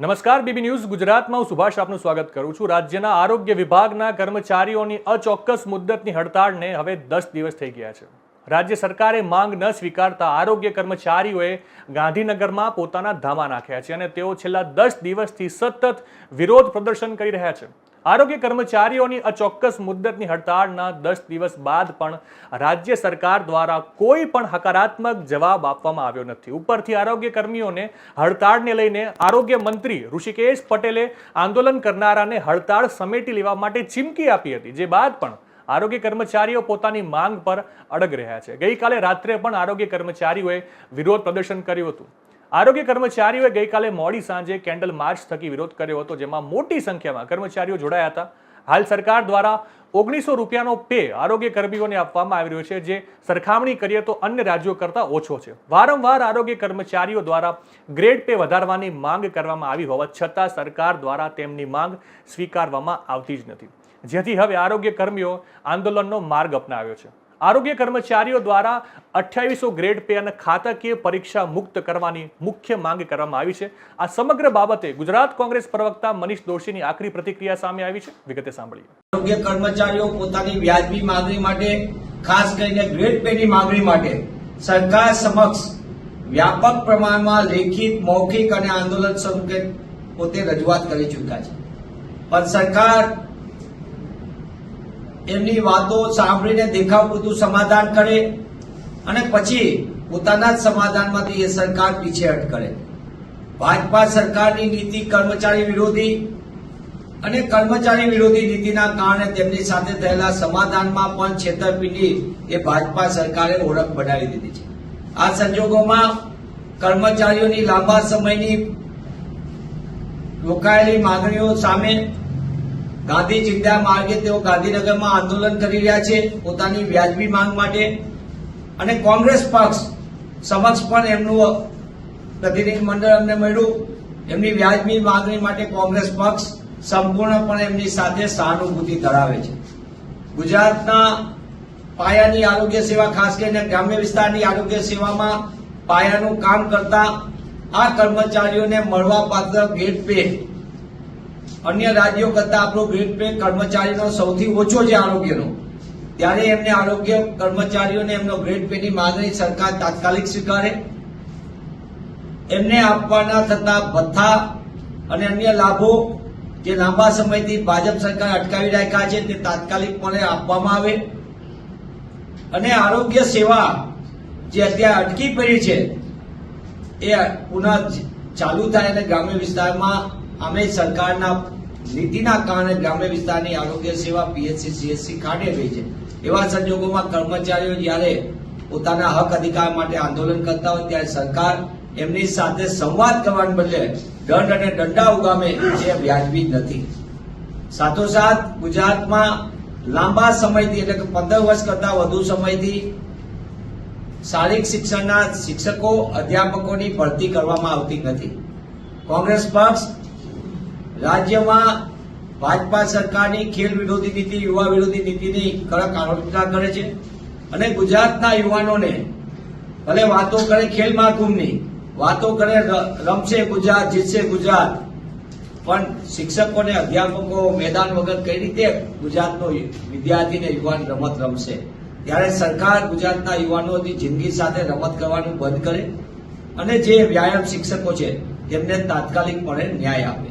નમસ્કાર, BB news ગુજરાતમાં હું સુભાષ આપનું સ્વાગત કરું છું. રાજ્યના આરોગ્ય વિભાગના કર્મચારીઓની અચોક્કસ મુદ્દતની હડતાળને હવે દસ દિવસ થઈ ગયા છે. રાજ્ય સરકારે માંગ ન સ્વીકારતા આરોગ્ય કર્મચારીઓએ ગાંધીનગરમાં પોતાના ધામા નાખ્યા છે અને તેઓ છેલ્લા દસ દિવસથી સતત વિરોધ પ્રદર્શન કરી રહ્યા છે. આરોગ્ય કર્મચારીઓની અચોક્કસ મુદ્દતની હડતાળના દસ દિવસ બાદ પણ રાજ્ય સરકાર દ્વારા કોઈ પણ હકારાત્મક જવાબ આપવામાં આવ્યો નથી. ઉપરથી આરોગ્ય કર્મીઓને હડતાળને લઈને આરોગ્ય મંત્રી ઋષિકેશ પટેલે આંદોલન કરનારાને હડતાળ સમેટી લેવા માટે ચીમકી આપી હતી, જે બાદ પણ આરોગ્ય કર્મચારીઓ પોતાની માંગ પર અડગ રહ્યા છે. ગઈકાલે રાત્રે પણ આરોગ્ય કર્મચારીઓએ વિરોધ પ્રદર્શન કર્યું હતું. આરોગ્ય કર્મચારીઓએ ગઈકાલે મોડી સાંજે કેન્ડલ માર્ચ થકી વિરોધ કર્યો હતો, જેમાં મોટી સંખ્યામાં કર્મચારીઓ જોડાયા હતા. હાલ સરકાર દ્વારા ઓગણીસો રૂપિયાનો પે આરોગ્ય કર્મીઓને આપવામાં આવી રહ્યો છે, જે સરખામણી કરીએ તો અન્ય રાજ્યો કરતાં ઓછો છે. વારંવાર આરોગ્ય કર્મચારીઓ દ્વારા ગ્રેડ પે વધારવાની માંગ કરવામાં આવી હોવા છતાં સરકાર દ્વારા તેમની માંગ સ્વીકારવામાં આવતી જ નથી. જેથી હવે આરોગ્ય કર્મીઓ આંદોલનનો માર્ગ અપનાવ્યો છે. આરોગ્ય કર્મચારીઓ દ્વારા અઠ્યાવીસો ગ્રેડ પે અને ખાતાકીય પરીક્ષા મુક્ત કરવાની મુખ્ય માંગ કરવામાં આવી છે. આ સમગ્ર બાબતે ગુજરાત કોંગ્રેસ પ્રવક્તા મનીષ દોશીની આખરી પ્રતિક્રિયા સામે આવી છે. વિગતે સાંભળીએ. આરોગ્ય કર્મચારીઓ પોતાની વ્યાજબી માંગણી માટે, ખાસ કરીને ગ્રેડ પેની માંગણી માટે સરકાર સમક્ષ વ્યાપક પ્રમાણમાં લેખિત, મૌખિક અને આંદોલન સ્વરૂપે પોતે રજૂઆત કરી ચૂક્યા છે. પણ સરકાર એમની વાતો સાંભળીને દેખાવ પૂરતું સમાધાન કરે અને પછી પોતાના જ સમાધાનમાંથી એ સરકાર પીછેહટ કરે ભાજપા સરકારની નીતિ કર્મચારી વિરોધી અને કર્મચારી વિરોધી નીતિના કારણે તેમની સાથે થયેલા સમાધાનમાં પણ છેતરપિંડી એ ભાજપા સરકારે ઓળખ બનાવી દીધી છે. આ સંજોગોમાં કર્મચારીઓની લાંબા સમયની રોકાયેલી માંગણીઓ સામે ગાંધી ચિંતા માર્ગે તેઓ ગાંધીનગરમાં આંદોલન કરી રહ્યા છે, પોતાની વ્યાજબી માંગ માટે. અને કોંગ્રેસ પક્ષ સમક્ષ પણ એમનું પ્રતિનિધિ મંડળ અમને મળ્યું. એમની વ્યાજબી માંગણી માટે કોંગ્રેસ પક્ષ સંપૂર્ણપણે એમની સાથે સહાનુભૂતિ ધરાવે છે. ગુજરાતના પાયાની આરોગ્ય સેવા, ખાસ કરીને ગ્રામ્ય વિસ્તારની આરોગ્ય સેવામાં પાયાનું કામ કરતા આ કર્મચારીઓને મળવાપાત્ર ગેટ પે અન્ય રાજ્યો કરતા આપણો ગ્રેડ પે કર્મચારીનો સૌથી ઓછો છે આરોગ્યનો. ત્યારે એમને આરોગ્ય કર્મચારીઓને એમનો ગ્રેડ પે ની માંગણી સરકાર તાત્કાલિક સ્વીકારે. એમને આપવાના થતા ભથ્થા અને અન્ય લાભો જે લાંબા સમયથી ભાજપ સરકાર અટકાવી રાખ્યા છે તે તાત્કાલિકપણે આપવામાં આવે. અને આરોગ્ય સેવા જે અત્યારે અટકી પડી છે, એ પુનઃ ચાલુ થાય અને ગ્રામ્ય વિસ્તારમાં અમે સરકારના નીતિના કારણે ગ્રામ્ય વિસ્તારની આરોગ્ય સેવા પીએચસી સીએચસી કાઢી રહી છે. એવા સંજોગોમાં કર્મચારીઓ જ્યારે પોતાના હક અધિકાર માટે આંદોલન કરતા હોય, ત્યારે સરકાર એમની સાથે સંવાદ કરવાને બદલે દંડ અને દંડા ઉગામે જે વ્યાજબી નથી. સાથોસાથ ગુજરાતમાં લાંબા સમયથી, એટલે કે પંદર વર્ષ કરતા વધુ સમયથી શારીરિક શિક્ષણના શિક્ષકો, અધ્યાપકોની ભરતી કરવામાં આવતી નથી. કોંગ્રેસ પક્ષ રાજ્યમાં ભાજપા સરકારની ખેલ વિરોધી નીતિ, યુવા વિરોધી નીતિની કડક આલોચના કરે છે અને ગુજરાતના યુવાનોને ભલે વાતો કરે ખેલ મહાકુંભની વાતો કરે રમશે ગુજરાત, જીતશે ગુજરાત, પણ શિક્ષકો અને અધ્યાપકો મેદાન વગર કઈ રીતે ગુજરાતનો વિદ્યાર્થીને યુવાન રમત રમશે? ત્યારે સરકાર ગુજરાતના યુવાનોની જિંદગી સાથે રમત કરવાનું બંધ કરે અને જે વ્યાયામ શિક્ષકો છે તેમને તાત્કાલિકપણે ન્યાય આપે.